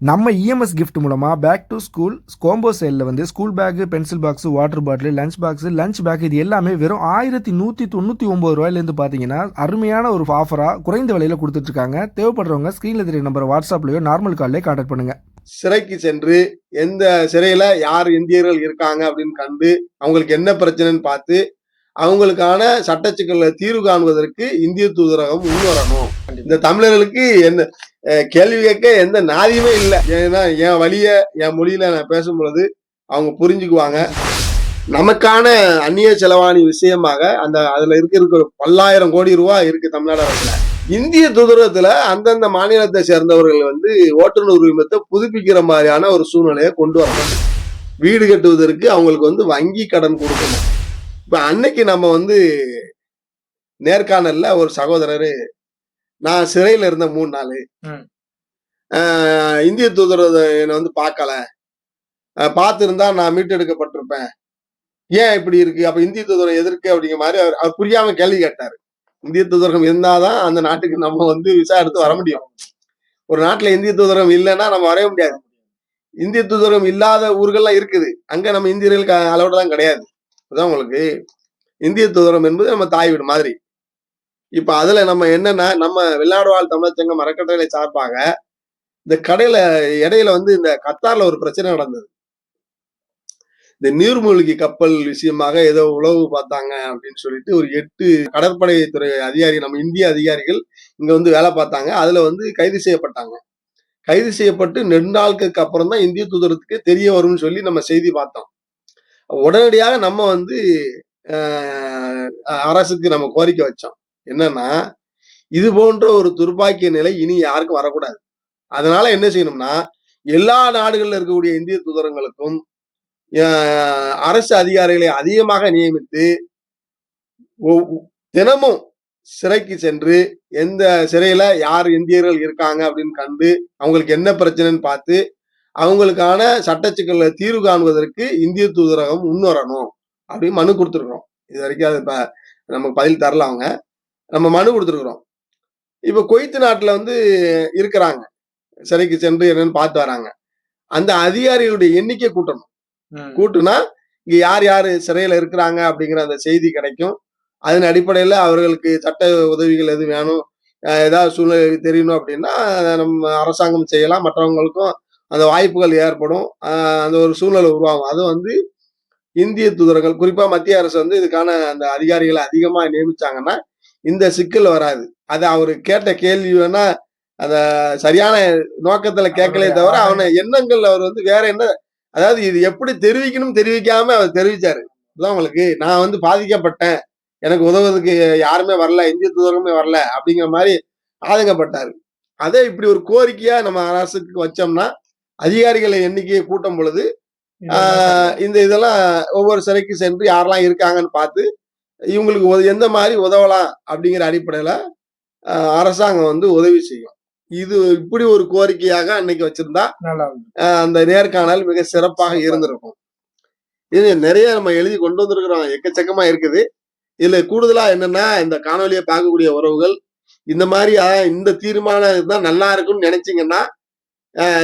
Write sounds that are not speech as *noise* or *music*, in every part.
நம்ம EMS gift மூலமாக back to school combo சேலில் வந்து school bag pencil box water bottle lunch box lunch bag இது எல்லாமே வெறும் ஆயிரத்தி நூற்றி தொண்ணூற்றி ஒம்பது ரூபாயிலேருந்து பார்த்தீங்கன்னா அருமையான ஒரு ஆஃபராக குறைந்த விலையில் கொடுத்துட்ருக்காங்க. தேவைப்படுறவங்க ஸ்க்ரீனில் தெரிய நம்பர் வாட்ஸ்அப்லையோ நார்மல் கால்லையோ கான்டாக்ட் பண்ணுங்கள் சிறைக்கு சென்று எந்த சிறையில யார் இந்தியர்கள் இருக்காங்க அப்படின்னு கண்டு அவங்களுக்கு என்ன பிரச்சனைன்னு பார்த்து அவங்களுக்கான சட்டச்சிக்கல்ல தீர்வு காணுவதற்கு இந்திய தூதரகம் முன்வரணும் இந்த தமிழர்களுக்கு என்ன கேள்வி கேட்க எந்த நாதியுமே இல்லை. ஏன்னா என் வழிய என் மொழியில நான் பேசும் பொழுது அவங்க புரிஞ்சுக்குவாங்க. நமக்கான அந்நிய செலவாணி விஷயமாக அந்த அதுல இருக்க இருக்கிற பல்லாயிரம் கோடி ரூபாய் இருக்கு தமிழ்நாடு அரசுல. இந்திய தூதரகத்துல அந்தந்த மாநிலத்தை சேர்ந்தவர்கள் வந்து ஓட்டுநர் உரிமத்தை புதுப்பிக்கிற மாதிரியான ஒரு சூழ்நிலையை கொண்டு வரணும். வீடு கட்டுவதற்கு அவங்களுக்கு வந்து வங்கி கடன் கொடுக்கணும். இப்ப அன்னைக்கு நம்ம வந்து நேர்காணல்ல ஒரு சகோதரர் நான் சிறையில இருந்த மூணு நாள். இந்திய தூதரக என்னை வந்து பார்க்கல. பார்த்திருந்தா நான் மீட்டெடுக்கப்பட்டிருப்பேன். ஏன் இப்படி இருக்கு? அப்ப இந்திய தூதரம் எதற்கு அப்படிங்கிற மாதிரி அவர் அவர் புரியாம கேள்வி கேட்டாரு. இந்திய தூதரகம் இருந்தாதான் அந்த நாட்டுக்கு நம்ம வந்து விசா எடுத்து வர முடியும். ஒரு நாட்டுல இந்திய தூதரகம் இல்லைன்னா நம்ம வரவே முடியாது. இந்திய தூதரகம் இல்லாத ஊர்கள்லாம் இருக்குது. அங்க நம்ம இந்தியர்களுக்கு அளவோட தான் கிடையாது. அதான் உங்களுக்கு இந்திய தூதரம் என்பது நம்ம தாய் வீடு மாதிரி. இப்ப அதுல நம்ம என்னன்னா நம்ம வெளிநாடு வாழ் தமிழர் சங்கம் அறக்கட்டளை சார்பாக இந்த கடையில இடையில வந்து இந்த கத்தார்ல ஒரு பிரச்சனை நடந்தது. இந்த நீர்மூழ்கி கப்பல் விஷயமாக ஏதோ உளவு பார்த்தாங்க அப்படின்னு சொல்லிட்டு ஒரு எட்டு கடற்படை துறை அதிகாரி நம்ம இந்திய அதிகாரிகள் இங்க வந்து வேலை பார்த்தாங்க. அதுல வந்து கைது செய்யப்பட்டாங்க. கைது செய்யப்பட்டு நெடுநாளுக்கு அப்புறம் தான் இந்திய தூதரத்துக்கு தெரிய வரும்னு சொல்லி நம்ம செய்தி பார்த்தோம். உடனடியாக நம்ம வந்து அரசுக்கு நம்ம கோரிக்கை வச்சோம். என்னன்னா இது போன்ற ஒரு துர்பாக்கிய நிலை இனி யாருக்கும் வரக்கூடாது. அதனால என்ன செய்யணும்னா எல்லா நாடுகளில் இருக்கக்கூடிய இந்திய தூதரங்களுக்கும் அரசு அதிகாரிகளை அதிகமாக நியமித்து தினமும் சிறைக்கு சென்று எந்த சிறையில யார் இந்தியர்கள் இருக்காங்க அப்படின்னு கண்டு அவங்களுக்கு என்ன பிரச்சனைன்னு பார்த்து அவங்களுக்கான சட்டச்சிக்கல்ல தீர்வு காணுவதற்கு இந்திய தூதரகம் முன்வரணும் அப்படின்னு மனு கொடுத்துருக்குறோம். இது வரைக்கும் அது இப்ப நமக்கு பதில் தரல அவங்க. நம்ம மனு கொடுத்துருக்குறோம். இப்ப குவைத்து நாட்டுல வந்து இருக்கிறாங்க. சிறைக்கு சென்று என்னன்னு பார்த்து வராங்க. அந்த அதிகாரிகளுடைய எண்ணிக்கை கூட்டணும். கூட்டுனா இங்க யார் யாரு சிறையில இருக்கிறாங்க அப்படிங்கிற அந்த செய்தி கிடைக்கும். அதன் அடிப்படையில அவர்களுக்கு சட்ட உதவிகள் எது வேணும் ஏதாவது சூழ்நிலை தெரியணும் அப்படின்னா நம்ம அரசாங்கம் செய்யலாம். மற்றவங்களுக்கும் அந்த வாய்ப்புகள் ஏற்படும். அந்த ஒரு சூழ்நிலை உருவாகும். அது வந்து இந்திய தூதரங்கள் குறிப்பா மத்திய அரசு வந்து இதுக்கான அந்த அதிகாரிகளை அதிகமா நியமிச்சாங்கன்னா இந்த சிக்கல் வராது. அது அவரு கேட்ட கேள்வி வேணா அத சரியான நோக்கத்துல கேட்கலே தவிர அவனை எண்ணங்கள் அவர் வந்து வேற என்ன அதாவது இது எப்படி தெரிவிக்கணும் தெரிவிக்காம அவர் தெரிவிச்சாரு. அதான் உங்களுக்கு நான் வந்து பாதிக்கப்பட்டேன். எனக்கு உதவுறதுக்கு யாருமே வரல இந்திய தூதரகமே வரல அப்படிங்கிற மாதிரி ஆதங்கப்பட்டாரு அதே இப்படி ஒரு கோரிக்கையா நம்ம அரசுக்கு வச்சோம்னா அதிகாரிகளை எண்ணிக்கையை கூட்டும் பொழுது ஆஹ் இந்த இதெல்லாம் ஒவ்வொரு சிறைக்கு சென்று யாரெல்லாம் இருக்காங்கன்னு பார்த்து இவங்களுக்கு எந்த மாதிரி உதவலாம் அப்படிங்கிற அடிப்படையில அரசாங்கம் வந்து உதவி செய்யும். இது இப்படி ஒரு கோரிக்கையாக அன்னைக்கு வச்சிருந்தா அந்த நேர்காணல் மிக சிறப்பாக இருந்திருக்கும். இது நிறைய நம்ம எழுதி கொண்டு வந்திருக்கிறோம். எக்கச்சக்கமா இருக்குது. இதுல கூடுதலா என்னன்னா இந்த காணொலியை பார்க்கக்கூடிய உறவுகள் இந்த மாதிரி இந்த தீர்மானம் தான் நல்லா இருக்கும்னு நினைச்சீங்கன்னா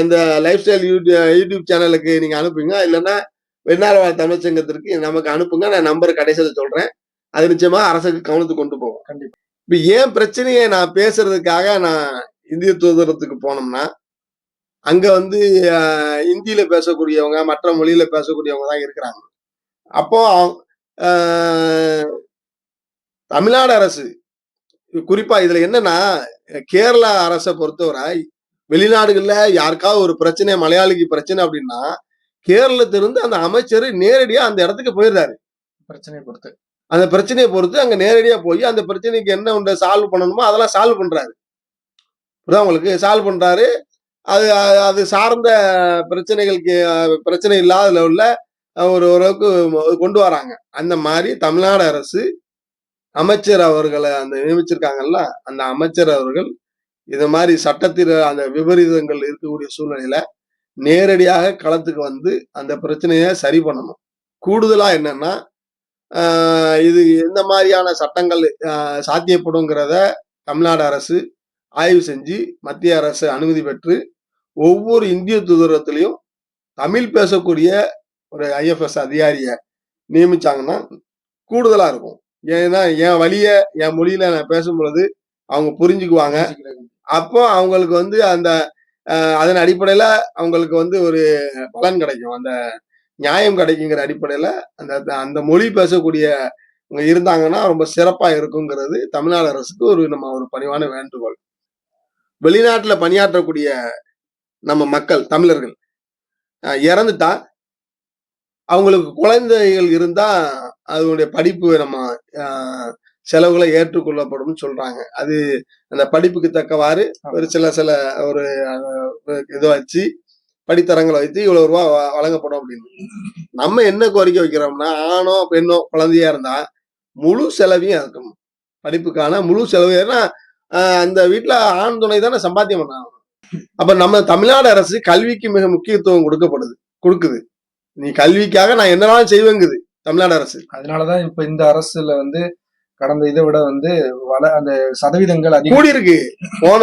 இந்த லைஃப் ஸ்டைல் யூடியூப் சேனலுக்கு நீங்க அனுப்புங்க. இல்லைன்னா வெண்ணாறு வாழ் தமிழ்ச்சங்கத்திற்கு நமக்கு அனுப்புங்க. நான் நம்பர் கடைசியில் சொல்றேன். அது நிச்சயமா அரசுக்கு கவனத்துக்கு கொண்டு போவோம் கண்டிப்பா. இப்ப ஏன் பிரச்சனையை நான் பேசுறதுக்காக நான் இந்திய தூதரத்துக்கு போனோம்னா அங்க வந்து இந்தியில பேசக்கூடியவங்க மற்ற மொழியில பேசக்கூடியவங்க தான் இருக்கிறாங்க. அப்போ தமிழ்நாடு அரசு குறிப்பா இதுல என்னன்னா கேரளா அரசை பொறுத்தவரை வெளிநாடுகள்ல யாருக்காவது ஒரு பிரச்சனை மலையாளிக்கு பிரச்சனை அப்படின்னா கேரளத்திலிருந்து அந்த அமைச்சர் நேரடியா அந்த இடத்துக்கு போயிடுறாரு. பிரச்சனையை பொறுத்து. அந்த பிரச்சனையை பொறுத்து அங்க நேரடியா போய் அந்த பிரச்சனைக்கு என்ன உண்டு சால்வ் பண்ணணுமோ அதெல்லாம் சால்வ் பண்றாரு. புரியுதா உங்களுக்கு சால்வ் பண்றாரு. அது அது- சார்ந்த பிரச்சனைகளுக்கு பிரச்சனை இல்லாத லெவல்ல ஒரு ஓரளவுக்கு கொண்டு வராங்க. அந்த மாதிரி தமிழ்நாடு அரசு அமைச்சர் அவர்களை அந்த நியமிச்சிருக்காங்கல்ல அந்த அமைச்சர் அவர்கள் இது மாதிரி சட்டத்தில் அந்த விபரீதங்கள் இருக்கக்கூடிய சூழ்நிலையில நேரடியாக களத்துக்கு வந்து அந்த பிரச்சனையை சரி பண்ணணும். கூடுதலா என்னன்னா இது எந்த மாதிரியான சட்டங்கள் சாத்தியப்படுங்கிறத தமிழ்நாடு அரசு ஆய்வு செஞ்சு மத்திய அரசு அனுமதி பெற்று ஒவ்வொரு இந்திய தூதரகத்திலையும் தமிழ் பேசக்கூடிய ஒரு ஐஎஃப்எஸ் அதிகாரியை நியமிச்சாங்கன்னா கூடுதலா இருக்கும். ஏன்னா என் வழியை என் மொழியில நான் பேசும் பொழுது அவங்க புரிஞ்சுக்குவாங்க. அப்போ அவங்களுக்கு வந்து அந்த அதன் அடிப்படையில அவங்களுக்கு வந்து ஒரு பலன் கிடைக்கும். அந்த நியாயம் கிடைக்குங்கிற அடிப்படையில அந்த அந்த மொழி பேசக்கூடிய இருந்தாங்கன்னா ரொம்ப சிறப்பா இருக்குங்கிறது தமிழ்நாடு அரசுக்கு ஒரு நம்ம ஒரு பணிவான வேண்டுகோள். வெளிநாட்டுல பணியாற்றக்கூடிய நம்ம மக்கள் தமிழர்கள் இறந்துட்டா அவங்களுக்கு குழந்தைகள் இருந்தா அதனுடைய படிப்பு நம்ம செலவுகளை ஏற்றுக்கொள்ளப்படும் சொல்றாங்க. அது அந்த படிப்புக்கு தக்கவாறு ஒரு சில சில ஒரு இதை வச்சு படித்தரங்களை வைத்து இவ்வளவு ரூபா வழங்கப்படும் அப்படின்னு. நம்ம என்ன கோரிக்கை வைக்கிறோம்னா ஆணோ பெண்ணோ குழந்தையா இருந்தா முழு செலவையும் இருக்கணும் படிப்புக்கான முழு செலவு. ஏன்னா அந்த வீட்டுல ஆண் துணை தானே சம்பாத்தியம் பண்ணாங்க. அப்ப நம்ம தமிழ்நாடு அரசு கல்விக்கு மிக முக்கியத்துவம் கொடுக்கப்படுது கொடுக்குது. நீ கல்விக்காக நான் என்னனாலும் செய்வேங்குது தமிழ்நாடு அரசு. அதனாலதான் இப்ப இந்த அரசுல வந்து கடந்த இதை விட வந்து வள அந்த சதவீதங்கள் அதிகம். கூடி இருக்கு போன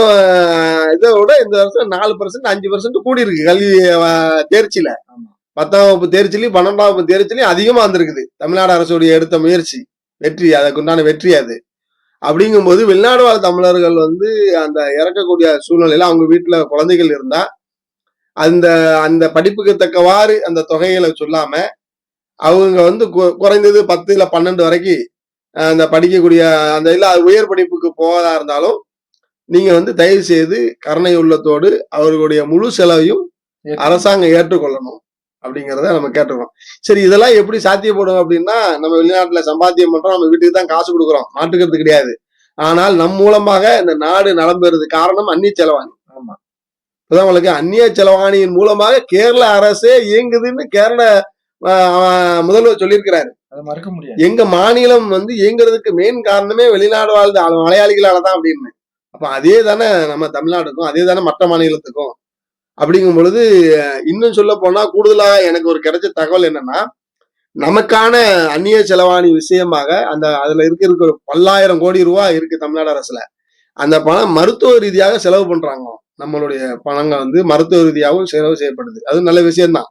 இதை விட இந்த வருஷம் நாலு பர்சன்ட் அஞ்சு பர்சன்ட் கூடி இருக்கு கல்வி தேர்ச்சியில. பத்தாம் வகுப்பு தேர்ச்சிலையும் பன்னெண்டாம் வகுப்பு தேர்ச்சிலையும் அதிகமா வந்திருக்குது. தமிழ்நாடு அரசுடைய எடுத்த முயற்சி வெற்றி அதுக்குண்டான வெற்றி அது. அப்படிங்கும்போது வெளிநாடு வாழ் தமிழர்கள் வந்து அந்த இறக்கக்கூடிய சூழ்நிலையில அவங்க வீட்டுல குழந்தைகள் இருந்தா அந்த அந்த படிப்புக்கு தக்கவாறு அந்த தொகைகளை சொல்லாம அவங்க வந்து குறைந்தது பத்து இல்ல பன்னெண்டு வரைக்கும் அந்த படிக்கக்கூடிய அந்த இல்ல உயர் படிப்புக்கு போவதா இருந்தாலும் நீங்க வந்து தயவு செய்து கருணை உள்ளத்தோடு அவர்களுடைய முழு செலவையும் அரசாங்கம் ஏற்றுக்கொள்ளணும் அப்படிங்கிறத நம்ம கேட்டுக்கிறோம் சரி இதெல்லாம் எப்படி சாத்தியப்படும் அப்படின்னா நம்ம வெளிநாட்டுல சம்பாத்தியம் பண்றோம் நம்ம வீட்டுக்கு தான் காசு கொடுக்குறோம். மாற்றுக்கிறது கிடையாது. ஆனால் நம் மூலமாக இந்த நாடு நலம் பெறுறது காரணம் அந்நிய செலவாணி. ஆமா. இப்பதான் உங்களுக்கு அந்நிய செலவாணியின் மூலமாக கேரள அரசே இயங்குதுன்னு கேரள முதல்வர் சொல்லியிருக்கிறாரு. எங்க மாநிலம் வந்து இயங்குறதுக்கு மெயின் காரணமே வெளிநாடு வாழ்ந்த மலையாளிகளால தான் அப்படின்னு. அப்ப அதே தானே நம்ம தமிழ்நாட்டுக்கும் அதே தானே மற்ற மாநிலத்துக்கும். அப்படிங்கும் பொழுது இன்னும் சொல்ல போனா கூடுதலா எனக்கு ஒரு கிடைச்ச தகவல் என்னன்னா நமக்கான அந்நிய செலவாணி விஷயமாக அந்த அதுல இருக்க இருக்க ஒரு பல்லாயிரம் கோடி ரூபா இருக்கு தமிழ்நாடு அரசுல. அந்த பணம் மருத்துவ ரீதியாக செலவு பண்றாங்க. நம்மளுடைய பணங்கள் வந்து மருத்துவ ரீதியாகவும் செலவு செய்யப்படுது. அது நல்ல விஷயம்தான்.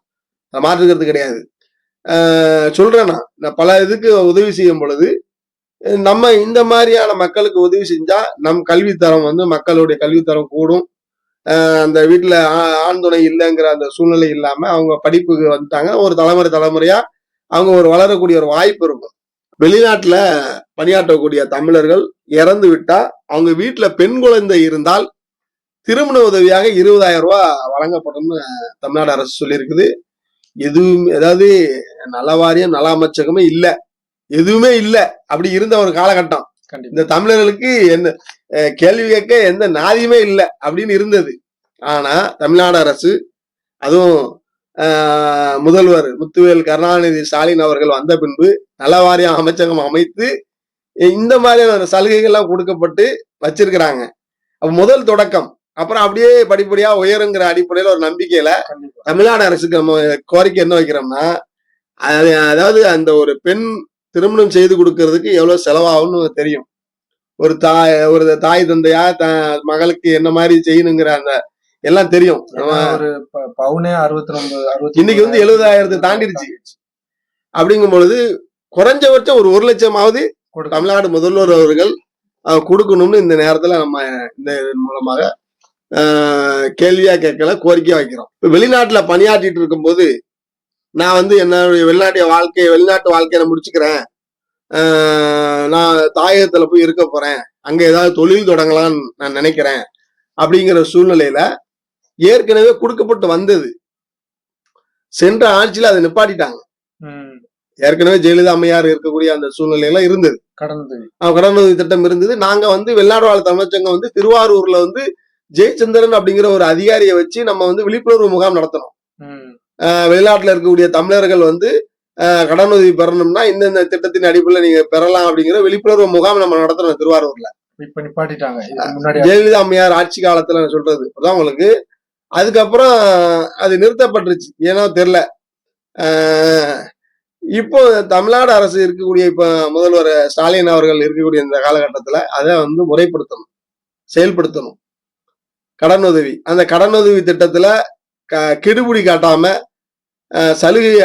மாற்றுக்கிறது கிடையாது. சொல்றேன் நான் நான் பல இதுக்கு உதவி செய்யும் பொழுது நம்ம இந்த மாதிரியான மக்களுக்கு உதவி செஞ்சா நம் கல்வித்தரம் வந்து மக்களுடைய கல்வித்தரம் கூடும். அந்த வீட்டில் ஆ- ஆண் துணை இல்லைங்கிற அந்த சூழ்நிலை இல்லாமல் அவங்க படிப்புக்கு வந்துட்டாங்க. ஒரு தலைமுறை தலைமுறையா அவங்க ஒரு வளரக்கூடிய ஒரு வாய்ப்பு இருக்கும். வெளிநாட்டில் பணியாற்றக்கூடிய தமிழர்கள் இறந்து விட்டா அவங்க வீட்டில் பெண் குழந்தை இருந்தால் திருமண உதவியாக இருபதாயிரம் ரூபா வழங்கப்படும்னு தமிழ்நாடு அரசு சொல்லியிருக்குது. எதுவும் அதாவது நல வாரியம் நல அமைச்சகமே இல்ல. எதுவுமே இல்ல. அப்படி இருந்த ஒரு காலகட்டம். இந்த தமிழர்களுக்கு என்ன அஹ், கேள்வி கேட்க எந்த நாதியுமே இல்லை அப்படின்னு இருந்தது. ஆனா தமிழ்நாடு அரசு அதுவும் ஆஹ், முதல்வர் முத்துவேல் கருணாநிதி ஸ்டாலின் அவர்கள் வந்த பின்பு நல வாரியம் அமைச்சகம் அமைத்து இந்த மாதிரியான சலுகைகள்லாம் கொடுக்கப்பட்டு வச்சிருக்கிறாங்க. அப்ப முதல் தொடக்கம். அப்புறம் அப்படியே படிப்படியா உயருங்கிற அடிப்படையில ஒரு நம்பிக்கையில தமிழ்நாடு அரசுக்கு நம்ம கோரிக்கை என்ன வைக்கிறோம்னா அது அதாவது அந்த ஒரு பெண் திருமணம் செய்து கொடுக்கறதுக்கு எவ்வளவு செலவாகும்னு தெரியும். ஒரு தாய் ஒரு தாய் தந்தையா த மகளுக்கு என்ன மாதிரி செய்யணுங்கிற அந்த எல்லாம் தெரியும். ஒரு பவுனே அறுபத்தி ஒன்பது அறுபத்தி இன்னைக்கு வந்து 70,000 தாண்டிடுச்சு. அப்படிங்கும் பொழுது குறைஞ்சபட்சம் ஒரு ஒரு லட்சமாவது தமிழ்நாடு முதல்வர் அவர்கள் கொடுக்கணும்னு இந்த நேரத்துல நம்ம இந்த இதன் மூலமாக கேள்வியா கேட்கல கோரிக்கையா வைக்கிறோம். இப்ப வெளிநாட்டுல பணியாற்றிட்டு இருக்கும்போது நான் வந்து என்னுடைய வெளிநாட்டு வாழ்க்கை வெளிநாட்டு வாழ்க்கையை நான் முடிச்சுக்கிறேன் நான் தாயகத்துல போய் இருக்க போறேன். அங்க ஏதாவது தொழில் தொடங்கலாம்னு நான் நினைக்கிறேன். அப்படிங்கிற சூழ்நிலையில ஏற்கனவே கொடுக்கப்பட்டு வந்தது. சென்ற ஆட்சியில அதை நிப்பாட்டிட்டாங்க. ஏற்கனவே ஜெயலலிதா அம்மையார் இருக்கக்கூடிய அந்த சூழ்நிலையெல்லாம் இருந்தது. கடந்தது. அவன் கடனுதவி திட்டம் இருந்தது. நாங்க வந்து வெளிநாடு வாழ் தமிழச்சங்கம் வந்து திருவாரூர்ல வந்து ஜெயச்சந்திரன் அப்படிங்கிற ஒரு அதிகாரியை வச்சு நம்ம வந்து விழிப்புணர்வு முகாம் நடத்தணும். வெளிநாட்டுல இருக்கக்கூடிய தமிழர்கள் வந்து கடனுதவி பெறணும்னா இந்தந்த திட்டத்தின் அடிப்படையில் நீங்க பெறலாம் அப்படிங்கிற விழிப்புணர்வு முகாம் நம்ம நடத்தணும் திருவாரூர்ல. ஜெயலலிதா அம்மையார் ஆட்சி காலத்துல சொல்றது. அதான் உங்களுக்கு. அதுக்கப்புறம் அது நிறுத்தப்பட்டுருச்சு. ஏனோ தெரியல. அஹ் இப்போ தமிழ்நாடு அரசு இருக்கக்கூடிய இப்ப முதல்வர் ஸ்டாலின் அவர்கள் இருக்கக்கூடிய இந்த காலகட்டத்துல அதை வந்து முறைப்படுத்தணும். செயல்படுத்தணும். கடனுதவி. அந்த கடனுதவி திட்டத்துல க- கெடுபிடி காட்டாம சலுகை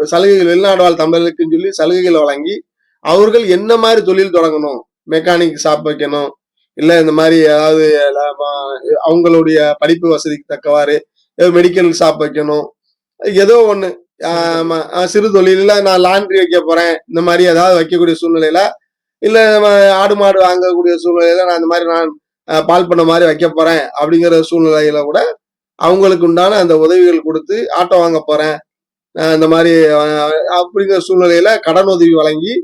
சலுகைகள் வெளிநாடு வாழ் தமிழர்களுக்குன்னு சொல்லி சலுகைகள் வழங்கி அவர்கள் என்ன மாதிரி தொழில் தொடங்கணும்? மெக்கானிக் ஷாப் வைக்கணும். இல்லை இந்த மாதிரி ஏதாவது அவங்களுடைய படிப்பு வசதிக்கு தக்கவாறு ஏதோ மெடிக்கல் ஷாப் வைக்கணும். ஏதோ ஒன்று சிறு தொழிலில் நான் லாண்ட்ரி வைக்க போகிறேன் இந்த மாதிரி ஏதாவது வைக்கக்கூடிய சூழ்நிலையில இல்லை நம்ம ஆடு மாடு வாங்கக்கூடிய சூழ்நிலையில நான் இந்த மாதிரி நான் பால் பண்ண மாதிரி வைக்க போறேன் அப்படிங்கிற சூழ்நிலையில கூட அவங்களுக்கு உண்டான அந்த உதவிகள் கொடுத்து ஆட்டோ வாங்க போறேன் இந்த மாதிரி அப்படிங்கிற சூழ்நிலையில கடன் உதவி வழங்கி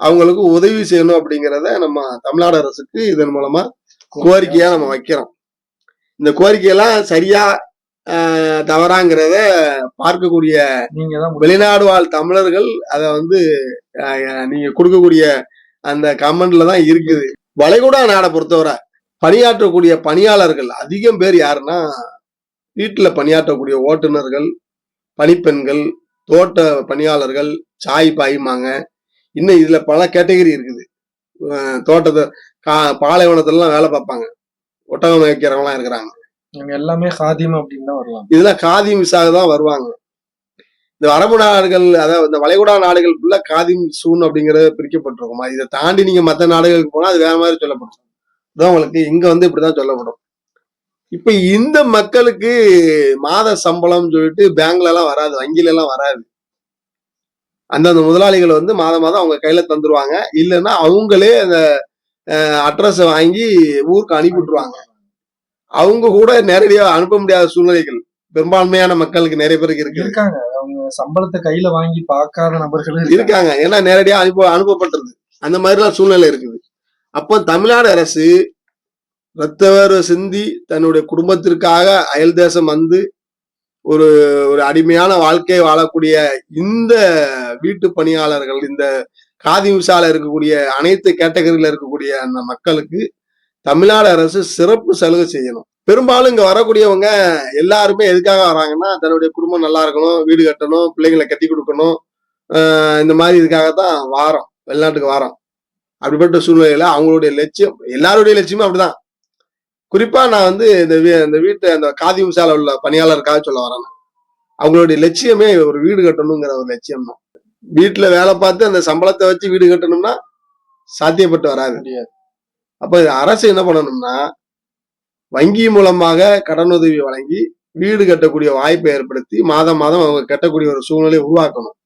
அவங்களுக்கு உதவி செய்யணும் அப்படிங்கிறத நம்ம தமிழ்நாடு அரசுக்கு இதன் மூலமா கோரிக்கையா நம்ம வைக்கிறோம் இந்த கோரிக்கையெல்லாம் சரியா தவறாங்கிறத பார்க்கக்கூடிய. வெளிநாடு வாழ் தமிழர்கள் அதை வந்து நீங்க கொடுக்கக்கூடிய அந்த கமெண்ட்ல தான் இருக்குது வளைகுடா நாடை பொறுத்தவரை பணியாற்றக்கூடிய பணியாளர்கள் அதிகம் பேர் யாருன்னா வீட்டுல பணியாற்றக்கூடிய ஓட்டுநர்கள் பணிப்பெண்கள் தோட்ட பணியாளர்கள் சாய் பாய்மாங்க இன்னும் இதுல பல கேட்டகரி இருக்குது. தோட்டத்தை கா பாலைவனத்துலலாம் வேலை பார்ப்பாங்க. ஒட்டகம் வைக்கிறவங்களாம் இருக்கிறாங்க. இவங்க எல்லாமே சாதியம் அப்படின்னு தான் வரலாம் இதெல்லாம் காதி மிஸ்ஸாக தான் வருவாங்க. இந்த அரபு நாடுகள் அதாவது இந்த வளைகுடா நாடுகள் ஃபுல்லா காதி சூன் அப்படிங்கறது பிரிக்கப்பட்டிருக்குமா? இதை தாண்டி நீங்க மற்ற நாடுகளுக்கு போனா அது வேற மாதிரி சொல்லப்படும் இதான் உங்களுக்கு இங்க வந்து இப்படிதான் சொல்லப்படும். இப்ப இந்த மக்களுக்கு மாத சம்பளம் சொல்லிட்டு பேங்க்ல எல்லாம் வராது வங்கில எல்லாம் வராது. அந்தந்த முதலாளிகள் வந்து மாதம் மாதம் அவங்க கையில தந்துருவாங்க. இல்லைன்னா அவங்களே அந்த அட்ரஸ் வாங்கி ஊருக்கு அனுப்பி விட்டுருவாங்க அவங்க கூட நேரடியா அனுப்ப முடியாத சூழ்நிலைகள் பெரும்பான்மையான மக்களுக்கு நிறைய பேருக்கு இருக்கு. இருக்காங்க. அவங்க சம்பளத்தை கையில வாங்கி பார்க்காத இருக்காங்க. இருக்காங்க. ஏன்னா நேரடியா அனுப்ப அனுப்பப்பட்டிருது அந்த மாதிரிலாம் சூழ்நிலை இருக்குது. அப்போ தமிழ்நாடு அரசு ரத்தவர் சிந்தி தன்னுடைய குடும்பத்திற்காக அயல் தேசம் வந்து ஒரு ஒரு அடிமையான வாழ்க்கையை வாழக்கூடிய இந்த வீட்டு பணியாளர்கள் இந்த காதி விசால இருக்கக்கூடிய அனைத்து கேட்டகரியில இருக்கக்கூடிய அந்த மக்களுக்கு தமிழ்நாடு அரசு சிறப்பு சலுகை செய்யணும். பெரும்பாலும் இங்க வரக்கூடியவங்க எல்லாருமே எதுக்காக வராங்கன்னா தன்னுடைய குடும்பம் நல்லா இருக்கணும் வீடு கட்டணும் பிள்ளைங்களை கட்டி கொடுக்கணும் இந்த மாதிரி இதுக்காக தான் வாரம் வெளிநாட்டுக்கு வாரம். அப்படிப்பட்ட சூழ்நிலையில அவங்களுடைய லட்சியம் எல்லாருடைய லட்சியமும் அப்படிதான். குறிப்பா நான் வந்து இந்த வீ- இந்த வீட்டு அந்த காதி விசால உள்ள பணியாளருக்காக சொல்ல வரேன். அவங்களுடைய லட்சியமே ஒரு வீடு கட்டணுங்கிற ஒரு லட்சியம் தான். வீட்டுல வேலை பார்த்து அந்த சம்பளத்தை வச்சு வீடு கட்டணும்னா சாத்தியப்பட்டு வராது. அப்ப அரசு என்ன பண்ணணும்னா வங்கி மூலமாக கடனுதவி வழங்கி வீடு கட்டக்கூடிய வாய்ப்பை ஏற்படுத்தி மாதம் மாதம் அவங்க கட்டக்கூடிய ஒரு சூழ்நிலையை உருவாக்கணும்.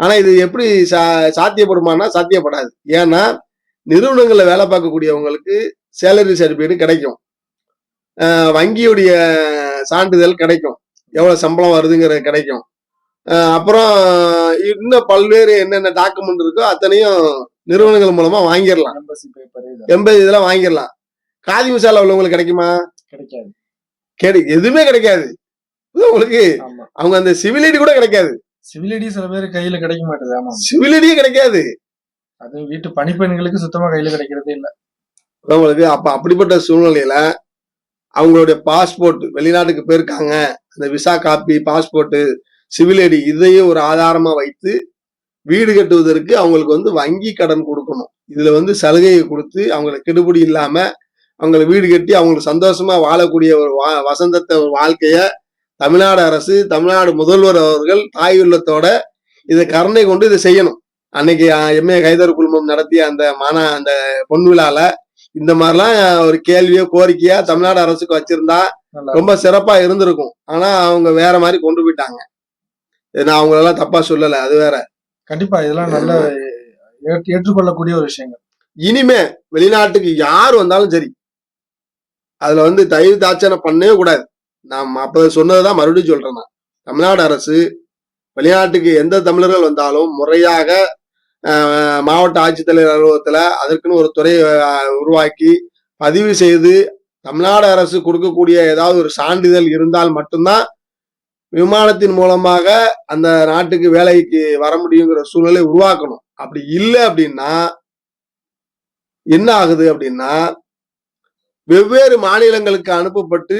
ஆனா இது எப்படி சா சாத்தியப்படுமானா சாத்தியப்படாது. ஏன்னா நிறுவனங்கள்ல வேலை பார்க்கக்கூடியவங்களுக்கு சேலரி சர்டிஃபிகேட் கிடைக்கும். வங்கியுடைய சான்றிதழ் கிடைக்கும். எவ்வளவு சம்பளம் வருதுங்கிறது கிடைக்கும். அப்புறம் இன்னும் பல்வேறு என்னென்ன டாக்குமெண்ட் இருக்கோ அத்தனையும் நிறுவனங்கள் மூலமா வாங்கிடலாம். எண்பது இதெல்லாம். வாங்கிடலாம். காதி மசாலா உள்ளவங்களுக்கு கிடைக்குமா? கிடைக்காது. கிடை எதுவுமே கிடைக்காது. உங்களுக்கு அவங்க அந்த சிவிலிட்டி கூட கிடைக்காது. சிவிலிடி சில பேர் கையில கிடைக்க மாட்டேது. ஆமா. சிவிலிட்டியே கிடைக்காது. அது வீட்டு பணிப்பெண்களுக்கு சுத்தமா கையில கிடைக்கிறதே இல்ல. உங்களுக்கு அப்ப அப்படிப்பட்ட சூழ்நிலையில அவங்களுடைய பாஸ்போர்ட் வெளிநாட்டுக்கு போயிருக்காங்க. அந்த visa copy passport civil ID இதையும் ஒரு ஆதாரமா வைத்து வீடு கட்டுவதற்கு அவங்களுக்கு வந்து வங்கி கடன் கொடுக்கணும். இதுல வந்து சலுகையை கொடுத்து அவங்களுக்கு கெடுபிடி இல்லாம அவங்களை வீடு கட்டி அவங்களுக்கு சந்தோஷமா வாழக்கூடிய ஒரு வா வசந்தத்தை ஒரு வாழ்க்கைய தமிழ்நாடு அரசு தமிழ்நாடு முதல்வர் அவர்கள் தாய் உள்ளத்தோட இதை கருணை கொண்டு இதை செய்யணும். அன்னைக்கு எம்ஏ கைதர் குழுமம் நடத்திய அந்த மாநா அந்த பொன் விழால இந்த மாதிரிலாம் ஒரு கேள்வியோ கோரிக்கையா தமிழ்நாடு அரசுக்கு வச்சிருந்தா ரொம்ப சிறப்பா இருந்திருக்கும். ஆனா அவங்க வேற மாதிரி கொண்டு போயிட்டாங்க. நான் அவங்களெல்லாம் தப்பா சொல்லல அது வேற. கண்டிப்பா இதெல்லாம் நல்ல ஏற்று- ஏற்றுக்கொள்ளக்கூடிய ஒரு விஷயங்கள். இனிமே வெளிநாட்டுக்கு யார் வந்தாலும் சரி அதுல வந்து தயவு தாட்சணை பண்ணவே கூடாது. நான் அப்ப சொன்னதுதான் மறுபடியும் சொல்றேன் நான். தமிழ்நாடு அரசு வெளிநாட்டுக்கு எந்த தமிழர்கள் வந்தாலும் முறையாக மாவட்ட ஆட்சித்தலைவர் அலுவலகத்துல அதற்குன்னு ஒரு துறையை உருவாக்கி பதிவு செய்து தமிழ்நாடு அரசு கொடுக்கக்கூடிய ஏதாவது ஒரு சான்றிதழ் இருந்தால் மட்டும்தான் விமானத்தின் மூலமாக அந்த நாட்டுக்கு வேலைக்கு வர முடியுங்கிற சூழ்நிலை உருவாக்கணும். அப்படி இல்லை அப்படின்னா என்ன ஆகுது அப்படின்னா வெவ்வேறு மாநிலங்களுக்கு அனுப்பப்பட்டு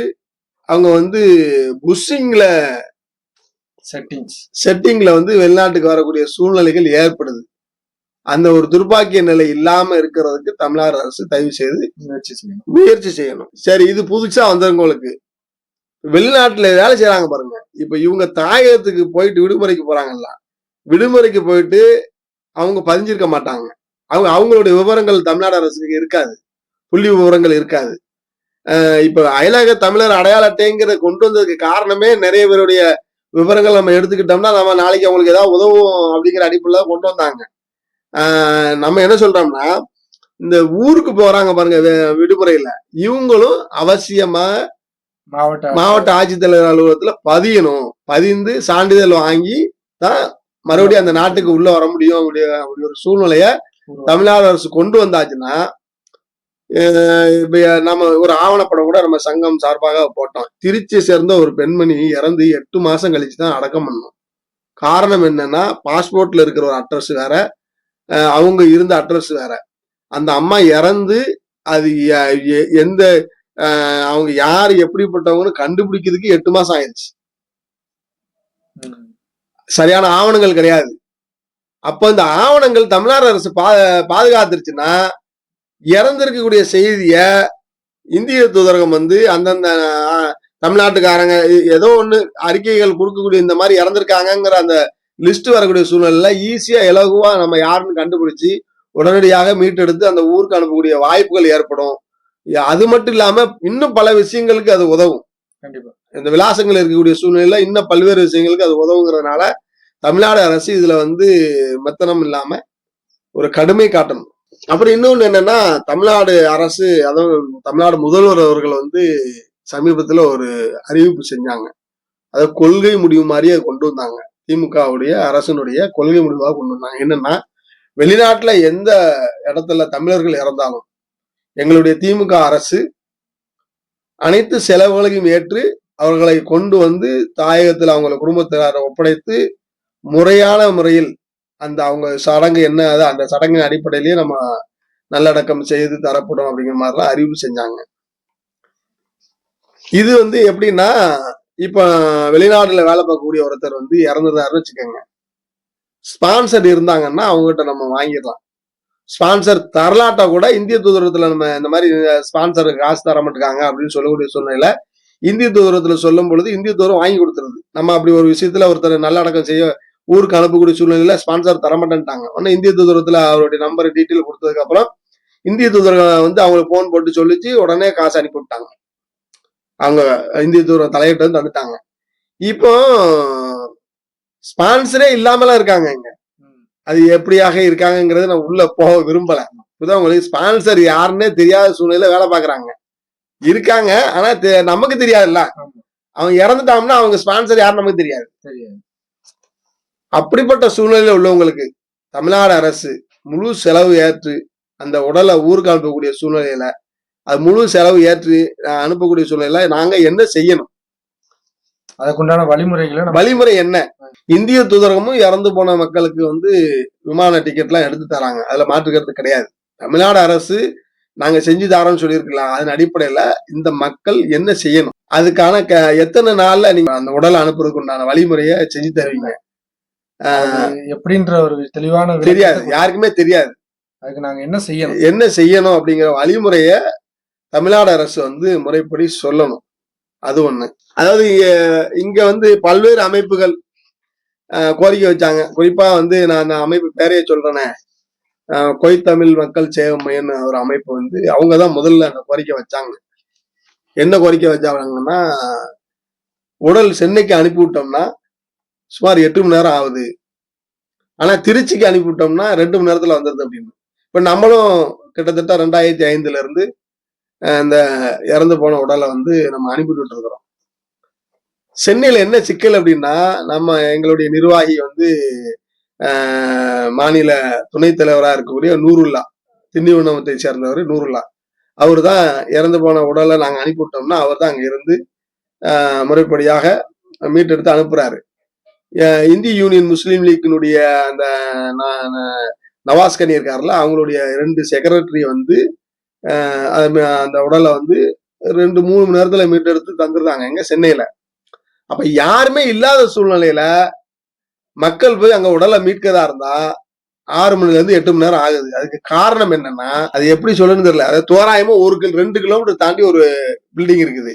அவங்க வந்து புஷ்ஷிங்ல செட்டிங்ஸ் செட்டிங்ல வந்து வெளிநாட்டுக்கு வரக்கூடிய சூழ்நிலைகள் ஏற்படுது. அந்த ஒரு துர்ப்பாக்கிய நிலை இல்லாம இருக்கிறதுக்கு தமிழ்நாடு அரசு தயவு செய்து முயற்சி செய்யணும். முயற்சி செய்யணும். சரி இது புதுசா வந்தவங்களுக்கு வெளிநாட்டுல வேலை செய்யறாங்க பாருங்க. இப்ப இவங்க தாயகத்துக்கு போயிட்டு விடுமுறைக்கு போறாங்கல்ல. விடுமுறைக்கு போயிட்டு அவங்க பதிஞ்சிருக்க மாட்டாங்க. அவங்க அவங்களுடைய விவரங்கள் தமிழ்நாடு அரசுக்கு இருக்காது. புள்ளி விவரங்கள் இருக்காது. இப்ப அயலக தமிழர் அடையாள அட்டைங்கிறத கொண்டு வந்ததுக்கு காரணமே நிறைய பேருடைய விவரங்கள் நம்ம எடுத்துக்கிட்டோம்னா நம்ம நாளைக்கு அவங்களுக்கு ஏதாவது உதவும் அப்படிங்கிற அடிப்படையில கொண்டு வந்தாங்க. நம்ம என்ன சொல்றோம்னா இந்த ஊருக்கு போறாங்க பாருங்க விடுமுறையில. இவங்களும் அவசியமா மாவட்ட மாவட்ட ஆட்சித்தலைவர் அலுவலகத்துல பதியணும். பதிந்து சான்றிதழ் வாங்கி தான் மறுபடியும் அந்த நாட்டுக்கு உள்ள வர முடியும் அப்படி அப்படி ஒரு சூழ்நிலைய. தமிழ்நாடு அரசு கொண்டு வந்தாச்சுன்னா நம்ம ஒரு ஆவணப்படம் கூட நம்ம சங்கம் சார்பாக போட்டோம். திருச்சி சேர்ந்த ஒரு பெண்மணி இறந்து எட்டு மாசம் கழிச்சு தான் அடக்கம் பண்ணோம். காரணம் என்னன்னா பாஸ்போர்ட்ல இருக்கிற ஒரு அட்ரஸ் வேற அவங்க இருந்த அட்ரஸ் வேற. அந்த அம்மா இறந்து அது எ- எந்த அவங்க யார் எப்படிப்பட்டவங்கன்னு கண்டுபிடிக்கிறதுக்கு எட்டு மாசம் ஆயிடுச்சு. சரியான ஆவணங்கள் கிடையாது. அப்ப இந்த ஆவணங்கள் தமிழ்நாடு அரசு பா பாதுகாத்துருச்சுன்னா இறந்திருக்கக்கூடிய செய்திய இந்திய தூதரகம் வந்து அந்தந்த தமிழ்நாட்டுக்காரங்க ஏதோ ஒண்ணு அறிக்கைகள் கொடுக்கக்கூடிய இந்த மாதிரி இறந்திருக்காங்கங்கிற அந்த லிஸ்ட் வரக்கூடிய சூழ்நிலையில ஈஸியா இலகுவா நம்ம யாருன்னு கண்டுபிடிச்சு உடனடியாக மீட்டெடுத்து அந்த ஊருக்கு அனுப்பக்கூடிய வாய்ப்புகள் ஏற்படும். அது மட்டும் இல்லாம இன்னும் பல விஷயங்களுக்கு அது உதவும். கண்டிப்பா. இந்த விலாசங்கள் இருக்கக்கூடிய சூழ்நிலையில இன்னும் பல்வேறு விஷயங்களுக்கு அது உதவுங்கிறதுனால தமிழ்நாடு அரசு இதுல வந்து மெத்தனம் இல்லாம ஒரு கடுமை காட்டணும். அப்புறம் இன்னொன்னு என்னன்னா தமிழ்நாடு அரசு அதாவது தமிழ்நாடு முதல்வர் அவர்கள் வந்து சமீபத்துல ஒரு அறிவிப்பு செஞ்சாங்க. அதை கொள்கை முடிவு மாதிரியே கொண்டு வந்தாங்க. திமுகவுடைய அரசனுடைய கொள்கை முடிவாக கொண்டு வந்தாங்க. என்னன்னா வெளிநாட்டுல எந்த இடத்துல தமிழர்கள் இறந்தாலும் எங்களுடைய திமுக அரசு அனைத்து செலவுகளையும் ஏற்று அவர்களை கொண்டு வந்து தாயகத்தில் அவங்கள குடும்பத்தினரை ஒப்படைத்து முறையான முறையில் அந்த அவங்க சடங்கு என்ன அது அந்த சடங்கின் அடிப்படையிலேயே நம்ம நல்லடக்கம் செய்து தரப்படும் அப்படிங்கிற மாதிரிலாம் அறிவு செஞ்சாங்க. இது வந்து எப்படின்னா இப்ப வெளிநாடுல வேலை பார்க்கக்கூடிய ஒருத்தர் வந்து இறந்துதாருன்னு வச்சுக்கோங்க. ஸ்பான்சர் இருந்தாங்கன்னா அவங்ககிட்ட நம்ம வாங்கிடலாம். ஸ்பான்சர் தரலாட்டா கூட இந்திய தூதரத்துல நம்ம இந்த மாதிரி ஸ்பான்சர் காசு தர மாட்டாங்க அப்படின்னு சொல்லக்கூடிய சூழ்நிலையில இந்திய தூதரத்துல சொல்லும் பொழுது இந்திய தூரம் வாங்கி கொடுத்துருது. நம்ம அப்படி ஒரு விஷயத்துல ஒருத்தர் நல்லடக்கம் செய்ய ஊருக்கு அனுப்பக்கூடிய சூழ்நிலையில ஸ்பான்சர் தர மாட்டேன்ட்டாங்க உடனே இந்திய தூதரத்துல அவருடைய நம்பர் டீட்டெயில் கொடுத்ததுக்கு அப்புறம் இந்திய தூதரகம் வந்து அவங்களுக்கு போன் போட்டு சொல்லிச்சு உடனே காசு அனுப்பி விட்டாங்க. அவங்க இந்திய தூதரம் தலையிட்டு வந்து தந்துட்டாங்க. இப்போ ஸ்பான்சரே இல்லாமலாம் இருக்காங்க இங்க. அது எப்படியாக இருக்காங்கங்கிறது நான் உள்ள போக விரும்பல. இப்பதான் உங்களுக்கு ஸ்பான்சர் யாருன்னே தெரியாத சூழ்நிலையில வேலை பாக்குறாங்க இருக்காங்க ஆனா நமக்கு தெரியாதுல்ல. அவங்க இறந்துட்டாங்கன்னா அவங்க ஸ்பான்சர் யாரும் நமக்கு தெரியாது. தெரியாது. அப்படிப்பட்ட சூழ்நிலையில உள்ளவங்களுக்கு தமிழ்நாடு அரசு முழு செலவு ஏற்று அந்த உடலை ஊருக்கு அனுப்பக்கூடிய சூழ்நிலையில அது முழு செலவு ஏற்று அனுப்பக்கூடிய சூழ்நிலையில நாங்க என்ன செய்யணும்? அதுக்குண்டான வழிமுறைகளை வழிமுறை என்ன? இந்திய தூதரகமும் இறந்து போன மக்களுக்கு வந்து விமான டிக்கெட்லாம் எடுத்து தராங்க. அதுல மாற்றுக்கிறது கிடையாது. தமிழ்நாடு அரசு நாங்க செஞ்சு தரோம்னு சொல்லியிருக்கலாம். அதன் அடிப்படையில இந்த மக்கள் என்ன செய்யணும்? அதுக்கான எத்தனை நாள்ல நீங்க அந்த உடலை அனுப்புறதுக்கு உண்டான வழிமுறையை செஞ்சு தருவீங்க? எப்படின்ற ஒரு தெளிவான தெரியாது. யாருக்குமே தெரியாது. அதுக்கு நாங்க என்ன செய்யணும்? என்ன செய்யணும் அப்படிங்கிற வழிமுறைய தமிழ்நாடு அரசு வந்து முறைப்படி சொல்லணும். அது ஒண்ணு. அதாவது இங்க- வந்து பல்வேறு அமைப்புகள் கோரிக்கை வச்சாங்க. குறிப்பா வந்து நான் அமைப்பு பேரையே சொல்றேனே. அஹ், கொய்தமிழ் மக்கள் சேவை மையம்னு ஒரு அமைப்பு வந்து அவங்க தான் முதல்ல அந்த கோரிக்கை வச்சாங்க. என்ன கோரிக்கை வச்சாங்கன்னா உடல் சென்னைக்கு அனுப்பி விட்டோம்னா சுமார் எட்டு மணி நேரம் ஆகுது. ஆனா திருச்சிக்கு அனுப்பி விட்டோம்னா ரெண்டு மணி நேரத்துல வந்துருது அப்படின்னு. இப்ப நம்மளும் கிட்டத்தட்ட ரெண்டாயிரத்தி ஐந்துல இருந்து இந்த இறந்து போன உடலை வந்து நம்ம அனுப்பிட்டு இருக்கிறோம். சென்னையில என்ன சிக்கல் அப்படின்னா நம்ம எங்களுடைய நிர்வாகி வந்து மாநில துணைத் தலைவராக இருக்கக்கூடிய நூருல்லா திண்டிவனத்தை சேர்ந்தவர் நூருல்லா. அவர் தான் இறந்து போன உடலை நாங்கள் அனுப்பிவிட்டோம்னா அவர் தான் அங்கே இருந்து முறைப்படியாக மீட்டெடுத்து அனுப்புறாரு. இந்திய யூனியன் முஸ்லீம் லீக்கினுடைய அந்த ந- இருக்கார்ல நவாஸ் அவங்களுடைய ரெண்டு செக்ரட்டரி வந்து அந்த உடலை வந்து ரெண்டு மூணு மணி நேரத்துல மீட்டெடுத்து தந்துருந்தாங்க எங்க சென்னையில. அப்ப யாருமே இல்லாத சூழ்நிலையில மக்கள் போய் அங்க உடலை மீட்கதா இருந்தா ஆறு மணில இருந்து எட்டு மணி நேரம் ஆகுது. அதுக்கு காரணம் என்னன்னா அது எப்படி சொல்லணும்னு தெரியல. அது தோராயமா ஒரு கிலோ ரெண்டு கிலோமீட்டர் தாண்டி ஒரு பில்டிங் இருக்குது.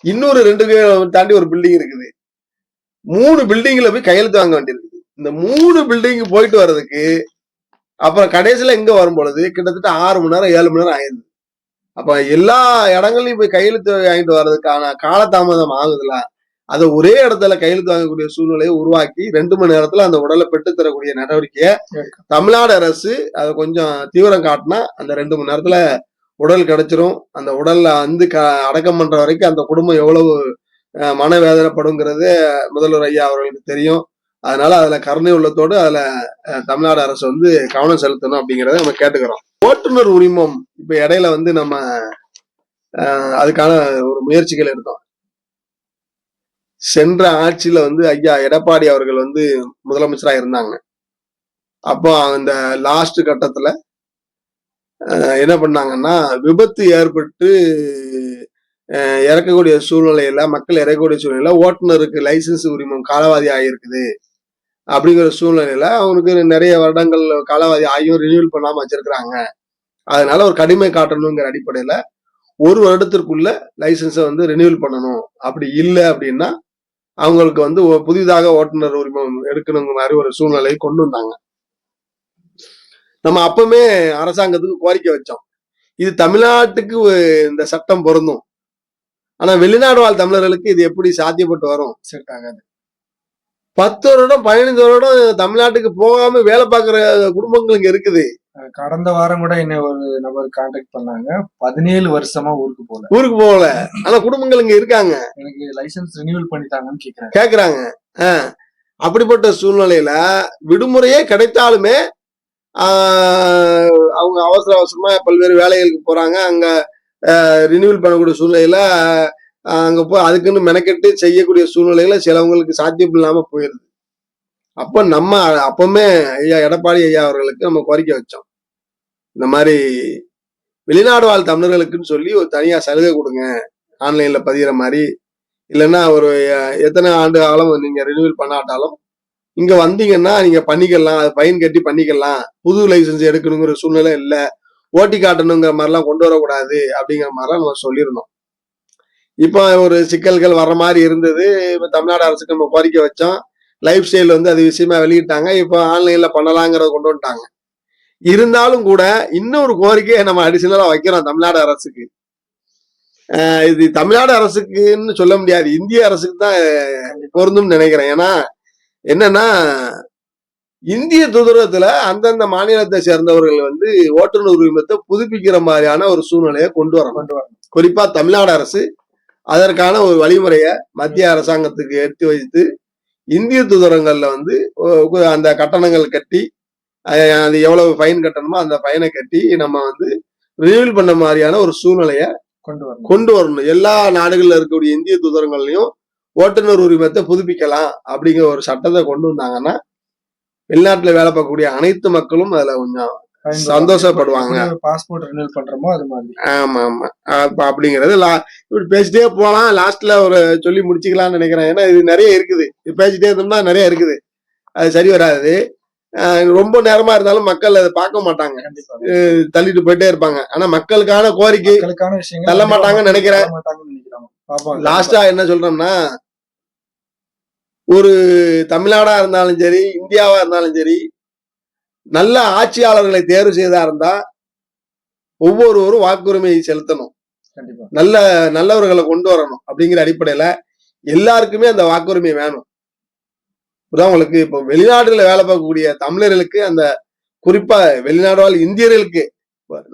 இன்னொரு ரெண்டு கிலோமீட்டர் தாண்டி ஒரு பில்டிங் இருக்குது. மூணு பில்டிங்ல போய் கையெழுத்து வாங்க வேண்டியிருக்குது இந்த மூணு பில்டிங் போயிட்டு வர்றதுக்கு அப்புறம் கடைசியில இங்க வரும் பொழுது கிட்டத்தட்ட ஆறு மணி நேரம் ஏழு மணி நேரம் ஆயிடுது அப்ப எல்லா இடங்கள்லயும் போய் கையெழுத்து வாங்கிட்டு வர்றதுக்கான காலதாமதம் ஆகுதுல அதை ஒரே இடத்துல கையெழுத்து வாங்கக்கூடிய சூழ்நிலையை உருவாக்கி ரெண்டு மணி நேரத்துல அந்த உடலை பெற்றுத் தரக்கூடிய நடவடிக்கையை. தமிழ்நாடு அரசு அதை கொஞ்சம் தீவிரம் காட்டினா அந்த ரெண்டு மணி நேரத்துல உடல் கிடைச்சிரும். அந்த உடல்ல வந்து க அடக்கம் பண்ற வரைக்கும் அந்த குடும்பம் எவ்வளவு மனவேதனைப்படுங்கிறது முதல்வர் ஐயா அவர்களுக்கு தெரியும். அதனால அதுல கருணை உள்ளத்தோடு அதுல தமிழ்நாடு அரசு வந்து கவனம் செலுத்தணும் அப்படிங்கறத நம்ம கேட்டுக்கிறோம். ஓட்டுநர் உரிமம் இப்ப இடையில வந்து நம்ம அஹ், அதுக்கான ஒரு முயற்சிகள் எடுத்தோம். சென்ற ஆட்சியில வந்து ஐயா எடப்பாடி அவர்கள் வந்து முதலமைச்சரா இருந்தாங்க. அப்போ அந்த லாஸ்ட் கட்டத்துல அஹ், என்ன பண்ணாங்கன்னா விபத்து ஏற்பட்டு இறக்கக்கூடிய சூழ்நிலையில மக்கள் இறக்கக்கூடிய சூழ்நிலையில ஓட்டுநருக்கு லைசன்ஸ் உரிமம் காலாவதி ஆகியிருக்குது அப்படிங்கிற சூழ்நிலையில அவனுக்கு நிறைய வருடங்கள் காலாவதி ஆகியும் ரினியூவல் பண்ணாம வச்சிருக்கிறாங்க. அதனால ஒரு கடுமை காட்டணுங்கிற அடிப்படையில ஒரு வருடத்திற்குள்ள லைசன்ஸை வந்து ரினியூவல் பண்ணணும். அப்படி இல்லை அப்படின்னா அவங்களுக்கு வந்து புதிதாக ஓட்டுநர் உரிமம் எடுக்கணுங்கிற மாதிரி ஒரு சூழ்நிலையை கொண்டு வந்தாங்க. நம்ம அப்பவுமே அரசாங்கத்துக்கு கோரிக்கை வச்சோம். இது தமிழ்நாட்டுக்கு இந்த சட்டம் பொருந்தும். ஆனா வெளிநாடு வாழ் தமிழர்களுக்கு இது எப்படி சாத்தியப்பட்டு வரும்? செட் ஆகாது பத்து வருடம் பதினைந்து வருடம் தமிழ்நாட்டுக்கு போகாம வேலை பார்க்குற குடும்பங்கள் இங்க இருக்குது. கடந்த வாரம் கூட என்ன ஒரு நபர் கான்டாக்ட் பண்ணாங்க. பதினேழு வருஷமா ஊருக்கு போல ஊருக்கு போகல. ஆனா குடும்பங்கள் இங்க இருக்காங்க. எனக்கு லைசென்ஸ் ரினியூவல் பண்ணிட்டாங்கன்னு கேக்குறாங்க. கேக்குறாங்க. அப்படிப்பட்ட சூழ்நிலையில விடுமுறையே கிடைத்தாலுமே அவங்க அவசர அவசரமா பல்வேறு வேலைகளுக்கு போறாங்க. அங்க ரினியூவல் பண்ணக்கூடிய சூழ்நிலையில அங்கே அங்க போய் அதுக்குன்னு மெனக்கெட்டு செய்யக்கூடிய சூழ்நிலையில சிலவங்களுக்கு சாத்தியம் இல்லாம போயிருது. அப்ப நம்ம அப்பவுமே ஐயா எடப்பாடி ஐயா அவர்களுக்கு நம்ம கோரிக்கை வச்சோம். இந்த மாதிரி வெளிநாடு வாழ் தமிழர்களுக்குன்னு சொல்லி ஒரு தனியா சலுகை கொடுங்க. ஆன்லைன்ல பதிகிற மாதிரி. இல்லைன்னா ஒரு எத்தனை ஆண்டு காலம் நீங்க ரினியூவல் பண்ணாட்டாலும் இங்க வந்தீங்கன்னா நீங்க பண்ணிக்கலாம் அது ஃபைன் கட்டி பண்ணிக்கலாம். புது லைசன்ஸ் எடுக்கணுங்கிற சூழ்நிலை இல்லை. ஓட்டி காட்டணுங்கிற மாதிரிலாம் கொண்டு வரக்கூடாது அப்படிங்கிற மாதிரிலாம் நம்ம சொல்லியிருந்தோம். இப்போ ஒரு சிக்கல்கள் வர்ற மாதிரி இருந்தது. இப்போ தமிழ்நாடு அரசுக்கு நம்ம கோரிக்கை வச்சோம். லைஃப் ஸ்டைல் வந்து அது விஷயமா வெளியிட்டாங்க. இப்போ ஆன்லைன்ல பண்ணலாங்கிறத கொண்டு வந்துட்டாங்க. இருந்தாலும் கூட இன்னொரு கோரிக்கையை நம்ம அடிஷனலாக வைக்கிறோம் தமிழ்நாடு அரசுக்கு. இது தமிழ்நாடு அரசுக்குன்னு சொல்ல முடியாது. இந்திய அரசுக்கு தான் பொருந்தும்னு நினைக்கிறேன். ஏன்னா என்னன்னா இந்திய தூதரகத்துல அந்தந்த மாநிலத்தை சேர்ந்தவர்கள் வந்து ஓட்டுநர் உரிமத்தை புதுப்பிக்கிற மாதிரியான ஒரு சூழ்நிலையை கொண்டு வரணும். கொண்டு வரணும். குறிப்பா தமிழ்நாடு அரசு அதற்கான ஒரு வழிமுறையை மத்திய அரசாங்கத்துக்கு எடுத்து வைத்து இந்திய தூதரங்கள்ல வந்து அந்த கட்டணங்கள் கட்டி அது எவ்வளவு ஃபைன் கட்டணுமோ அந்த ஃபைனை கட்டி நம்ம வந்து ரினியூவல் பண்ண மாதிரியான ஒரு சூழ்நிலையை கொண்டு வரணும். கொண்டு வரணும். எல்லா நாடுகள்ல இருக்கக்கூடிய இந்திய தூதரங்கள்லயும் ஓட்டுநர் உரிமத்தை புதுப்பிக்கலாம் அப்படிங்கிற ஒரு சட்டத்தை கொண்டு வந்தாங்கன்னா வெளிநாட்டுல வேலை பார்க்கக்கூடிய அனைத்து மக்களும் அதுல கொஞ்சம் சந்தோஷப்படுவாங்க. பாஸ்போர்ட் ரினியூவல் பண்றோமோ அது மாதிரி. ஆமா ஆமா. அப்ப அப்படிங்கிறது இப்படி பேசிட்டே போலாம். லாஸ்ட்ல ஒரு சொல்லி முடிச்சுக்கலாம்னு நினைக்கிறேன். ஏன்னா இது நிறைய இருக்குது. இது பேசிட்டே இருந்தோம்னா நிறைய இருக்குது. அது சரி வராது. ரொம்ப நேரமா இருந்தாலும் மக்கள் அதை பார்க்க மாட்டாங்க. தள்ளிட்டு போயிட்டே இருப்பாங்க. ஆனா மக்களுக்கான கோரிக்கை தள்ள மாட்டாங்கன்னு நினைக்கிறேன். லாஸ்டா என்ன சொல்றோம்னா ஒரு தமிழ்நாடா இருந்தாலும் சரி இந்தியாவா இருந்தாலும் சரி நல்ல ஆட்சியாளர்களை தேர்வு செய்தா இருந்தா ஒவ்வொருவரும் வாக்குரிமையை செலுத்தணும். கண்டிப்பா. நல்ல நல்லவர்களை கொண்டு வரணும் அப்படிங்கிற அடிப்படையில எல்லாருக்குமே அந்த வாக்குரிமை வேணும். இப்பதான் உங்களுக்கு இப்போ வெளிநாடுல வேலை பார்க்கக்கூடிய தமிழர்களுக்கு அந்த குறிப்பா வெளிநாடு வாழ் இந்தியர்களுக்கு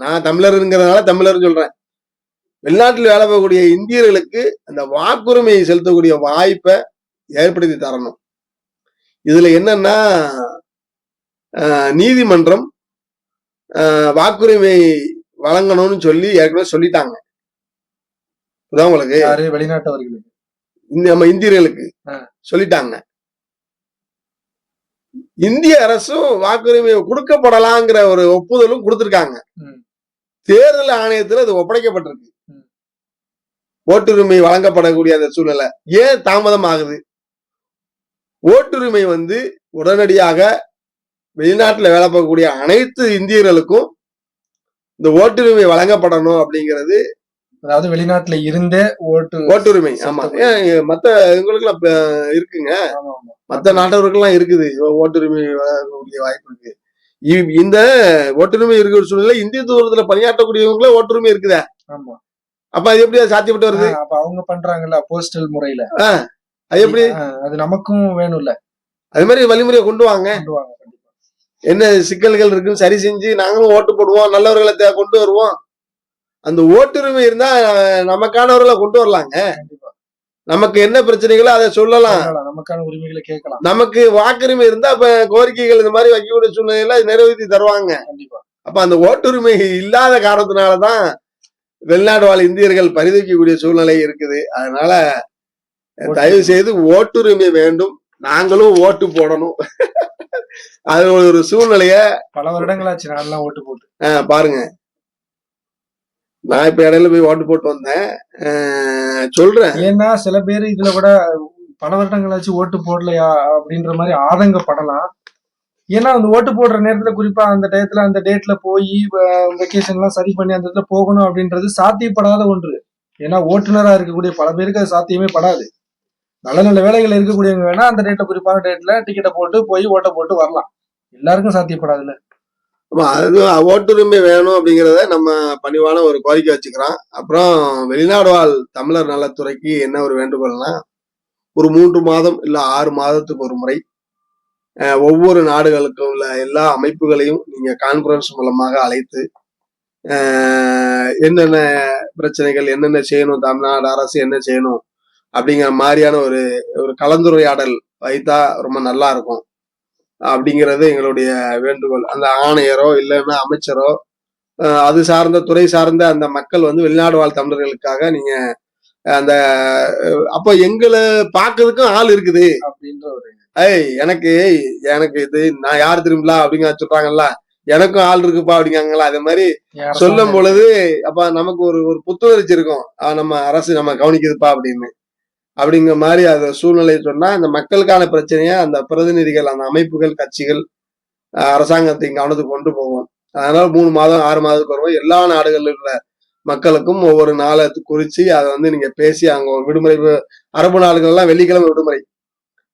நான் தமிழருங்கிறதுனால தமிழர் சொல்றேன். வெளிநாட்டில் வேலை பார்க்கக்கூடிய இந்தியர்களுக்கு அந்த வாக்குரிமையை செலுத்தக்கூடிய வாய்ப்பை ஏற்படுத்தி தரணும். இதுல என்னன்னா நீதிமன்றம் வாக்குரிமை வழங்கணும்னு சொல்லி ஏற்கனவே சொல்லிட்டாங்க. உங்களுக்கு? வெளிநாட்டவர்களுக்கு. நம்ம இந்தியர்களுக்கு. சொல்லிட்டாங்க. இந்திய அரசும் வாக்குரிமை கொடுக்கப்படலாங்கிற ஒரு ஒப்புதலும் கொடுத்திருக்காங்க. தேர்தல் ஆணையத்துல அது ஒப்படைக்கப்பட்டிருக்கு. ஓட்டுரிமை வழங்கப்படக்கூடிய அந்த சூழ்நிலை ஏன் தாமதம் ஆகுது ஓட்டுரிமை வந்து உடனடியாக வெளிநாட்டுல வேலை பார்க்கக்கூடிய அனைத்து இந்தியர்களுக்கும் இந்த ஓட்டுரிமை வழங்கப்படணும் அப்படிங்கிறது அதாவது வெளிநாட்டுல இருந்தே ஓட்டு ஓட்டுரிமை ஆமா. மத்த இவங்களுக்குலாம் இப்ப இருக்குங்க. மத்த நாட்டவர்களுக்கெல்லாம் இருக்குது. ஓட்டுரிமை வழங்கக்கூடிய வாய்ப்பு இருக்கு இந்த ஓட்டுரிமை இருக்கிற சூழ்நிலை இந்திய தூரத்துல பணியாற்றக்கூடியவங்களே ஓட்டுரிமை இருக்குதே. ஆமா. அப்ப அது எப்படி சாத்தியப்பட்டு வருது? அவங்க பண்றாங்கல்ல போஸ்டல் முறையில. அது எப்படி? அது நமக்கும் வேணும்ல. அது மாதிரி வழிமுறையை கொண்டு வாங்க. என்ன சிக்கல்கள் இருக்குன்னு சரி செஞ்சு நாங்களும் ஓட்டு போடுவோம் நல்லவர்களை கொண்டு வருவோம். அந்த ஓட்டுரிமை இருந்தா நமக்கானவர்களை கொண்டு வரலாங்க. கண்டிப்பா. நமக்கு என்ன பிரச்சனைகளோ அதை சொல்லலாம். நமக்கான உரிமைகளை கேட்கலாம். நமக்கு வாக்குரிமை இருந்தா அப்ப கோரிக்கைகள் இந்த மாதிரி வைக்கக்கூடிய சூழ்நிலையில நிறைவேற்றி தருவாங்க. கண்டிப்பா. அப்ப அந்த ஓட்டுரிமை இல்லாத காரணத்தினாலதான் வெளிநாடு வாழ் இந்தியர்கள் பரிதவிக்கக்கூடிய சூழ்நிலை இருக்குது. அதனால தயவு செய்து ஓட்டுரிமை வேண்டும். நாங்களும் ஓட்டு போடணும். *laughs* அது ஒரு சூழ்நிலைய பல வருடங்களாச்சு நான்லாம் ஓட்டு போட்டு. அஹ், பாருங்க. நான் இப்ப இடையில போய் ஓட்டு போட்டு வந்தேன். சொல்றேன். ஏன்னா சில பேர் இதுல கூட பல வருடங்களாச்சு ஓட்டு போடலையா அப்படின்ற மாதிரி ஆதங்கப்படலாம். ஏன்னா அந்த ஓட்டு போடுற நேரத்துல குறிப்பா அந்த டயத்துல அந்த டேட்ல போய் வெக்கேஷன் எல்லாம் சரி பண்ணி அந்த இடத்துல போகணும் அப்படின்றது சாத்தியப்படாத ஒன்று. ஏன்னா ஓட்டுநரா இருக்கக்கூடிய பல பேருக்கு அது சாத்தியமே படாது. நல்ல நல்ல வேலைகள் இருக்கக்கூடியவங்க வேணா அந்த டேட்ல குறிப்பான டேட்ல டிக்கெட்டை போட்டு போய் ஓட்டை போட்டு வரலாம். எல்லாருக்கும் சாத்தியப்படாதுல்ல. அது ஓட்டுரிமை வேணும் அப்படிங்கிறத நம்ம பணிவான ஒரு கோரிக்கை வச்சுக்கிறோம். அப்புறம் வெளிநாடு வாழ் தமிழர் நலத்துறைக்கு என்ன ஒரு வேண்டுகோள்னா ஒரு மூன்று மாதம் இல்ல ஆறு மாதத்துக்கு ஒரு முறை ஒவ்வொரு நாடுகளுக்கும் உள்ள எல்லா அமைப்புகளையும் நீங்க கான்பரன்ஸ் மூலமாக அழைத்து என்னென்ன பிரச்சனைகள் என்னென்ன செய்யணும் தமிழ்நாடு அரசு என்ன செய்யணும் அப்படிங்கிற மாதிரியான ஒரு ஒரு கலந்துரையாடல் வைத்தா ரொம்ப நல்லா இருக்கும். அப்படிங்கிறது எங்களுடைய வேண்டுகோள். அந்த ஆணையரோ இல்லைன்னா அமைச்சரோ அது சார்ந்த துறை சார்ந்த அந்த மக்கள் வந்து வெளிநாடு வாழ் தமிழர்களுக்காக நீங்க அந்த அப்போ எங்களை பார்க்கறதுக்கும் ஆள் இருக்குது. அப்படின்ற ஒரு ஏய் எனக்கு எனக்கு இது நான் யார் திரும்பலா அப்படிங்க சொல்றாங்கல்ல? எனக்கும் ஆள் இருக்குப்பா அப்படிங்காங்களா அதே மாதிரி சொல்லும் பொழுது அப்ப நமக்கு ஒரு ஒரு புத்துணர்ச்சி இருக்கும். நம்ம அரசு நம்ம கவனிக்குதுப்பா அப்படின்னு. அப்படிங்கிற மாதிரி அந்த சூழ்நிலை சொன்னா அந்த மக்களுக்கான பிரச்சனையை அந்த பிரதிநிதிகள் அந்த அமைப்புகள் கட்சிகள் அஹ், அரசாங்கத்தின் கவனத்துக்கு கொண்டு போவோம் அதனால மூணு மாதம் ஆறு மாதத்துக்கு வருவோம் எல்லா நாடுகளில் உள்ள மக்களுக்கும் ஒவ்வொரு நாளை குறிச்சு அதை வந்து நீங்க பேசி அங்க விடுமுறை அரபு நாடுகள்லாம் வெள்ளிக்கிழமை விடுமுறை.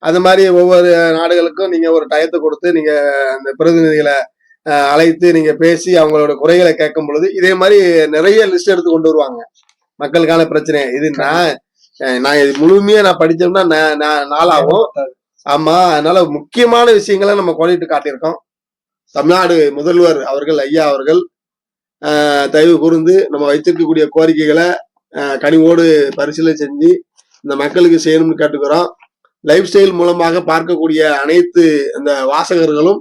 அது மாதிரி ஒவ்வொரு நாடுகளுக்கும் நீங்க ஒரு டயத்தை கொடுத்து நீங்க அந்த பிரதிநிதிகளை அழைத்து நீங்க பேசி அவங்களோட குறைகளை கேட்கும் பொழுது இதே மாதிரி நிறைய லிஸ்ட் எடுத்து கொண்டு வருவாங்க மக்களுக்கான பிரச்சனை இது நான் நான் முழுமையா நான் படிச்சோம்னா நான் நாளாகும். ஆமா அதனால முக்கியமான விஷயங்களை நம்ம கோடிட்டு காட்டியிருக்கோம். தமிழ்நாடு முதல்வர் அவர்கள் ஐயா அவர்கள் தயவு கூர்ந்து நம்ம வைத்திருக்கக்கூடிய கோரிக்கைகளை கனிவோடு பரிசீலனை செஞ்சு இந்த மக்களுக்கு செய்யணும்னு கேட்டுக்கிறோம். லைஃப் ஸ்டைல் மூலமாக பார்க்கக்கூடிய அனைத்து அந்த வாசகர்களும்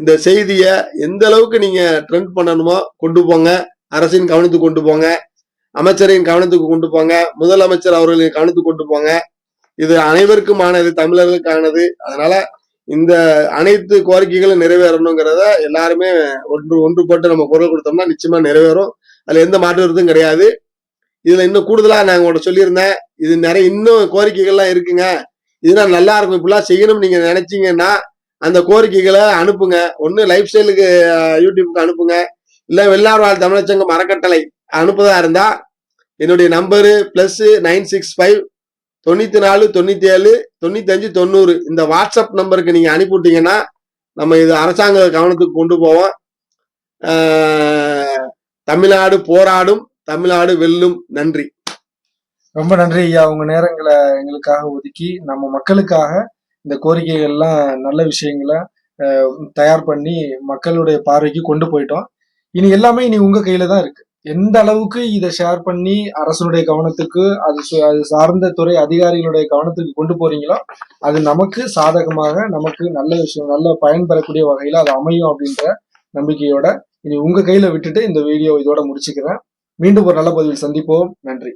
இந்த செய்தியை எந்த அளவுக்கு நீங்க ட்ரெண்ட் பண்ணணுமோ கொண்டு போங்க. அரசின் கவனத்துக்கு கொண்டு போங்க. அமைச்சரின் கவனத்துக்கு கொண்டு போங்க. முதலமைச்சர் அவர்களின் கவனத்துக்கு கொண்டு போங்க. இது அனைவருக்குமானது தமிழர்களுக்கானது. அதனால இந்த அனைத்து கோரிக்கைகளும் நிறைவேறணுங்கிறத எல்லாருமே ஒன்று ஒன்றுபட்டு நம்ம குரல் கொடுத்தோம்னா நிச்சயமா நிறைவேறும். அதுல எந்த மாற்று கிடையாது. இதுல இன்னும் கூடுதலா நான் உங்கள்ட்ட சொல்லியிருந்தேன். இது நிறைய இன்னும் கோரிக்கைகள்லாம் இருக்குங்க. இதெல்லாம் நல்லா இருக்கும் இப்படிலாம் செய்யணும்னு நீங்க நினைச்சீங்கன்னா அந்த கோரிக்கைகளை அனுப்புங்க. ஒன்னு லைஃப் ஸ்டைலுக்கு யூடியூப்க்கு அனுப்புங்க. இல்ல வெள்ளார் வாழ் தமிழச்சங்கம் அறக்கட்டளை. அனுப்புதா இருந்தா என்னுடைய number plus nine six five தொண்ணூத்தி நாலு தொண்ணூத்தி ஏழு தொண்ணூத்தி அஞ்சு தொண்ணூறு இந்த வாட்ஸ்அப் நம்பருக்கு நீங்க அனுப்பிவிட்டீங்கன்னா நம்ம இது அரசாங்க கவனத்துக்கு கொண்டு போவோம். தமிழ்நாடு போராடும் தமிழ்நாடு வெல்லும். நன்றி. ரொம்ப நன்றி ஐயா. உங்க நேரங்களை எங்களுக்காக ஒதுக்கி நம்ம மக்களுக்காக இந்த கோரிக்கைகள் எல்லாம் நல்ல விஷயங்களை தயார் பண்ணி மக்களுடைய பார்வைக்கு கொண்டு போயிட்டோம். இனி எல்லாமே இனி உங்க கையில தான் இருக்கு. எந்த அளவுக்கு இதை ஷேர் பண்ணி அரசனுடைய கவனத்துக்கு அது அது சார்ந்த துறை அதிகாரிகளுடைய கவனத்துக்கு கொண்டு போறீங்களோ அது நமக்கு சாதகமாக நமக்கு நல்ல விஷயம் நல்ல பயன்பெறக்கூடிய வகையில் வகையில அது அமையும் அப்படின்ற நம்பிக்கையோட இனி உங்க கையில விட்டுட்டு இந்த வீடியோ இதோட முடிச்சுக்கிறேன். மீண்டும் ஒரு நல்ல பதிவில் சந்திப்போம். நன்றி.